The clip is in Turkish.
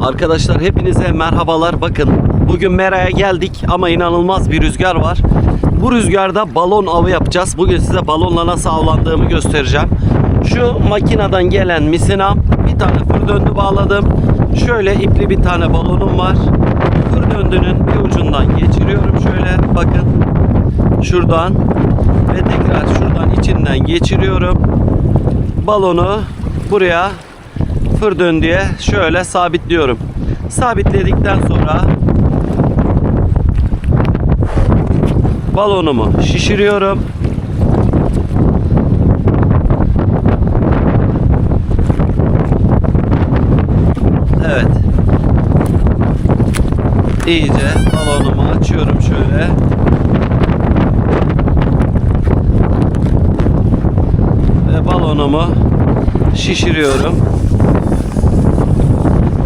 Arkadaşlar hepinize merhabalar. Bakın bugün Mera'ya geldik ama inanılmaz bir rüzgar var. Bu rüzgarda balon avı yapacağız. Bugün size balonla nasıl avlandığımı göstereceğim. Şu makineden gelen misinam bir tane fır döndü bağladım. Şöyle ipli bir tane balonum var. Fır döndünün bir ucundan geçiriyorum şöyle bakın. Şuradan ve tekrar şuradan içinden geçiriyorum. Balonu buraya fır döndüye şöyle sabitliyorum. Sabitledikten sonra balonumu şişiriyorum. Evet. İyice balonumu açıyorum şöyle. Ve balonumu şişiriyorum.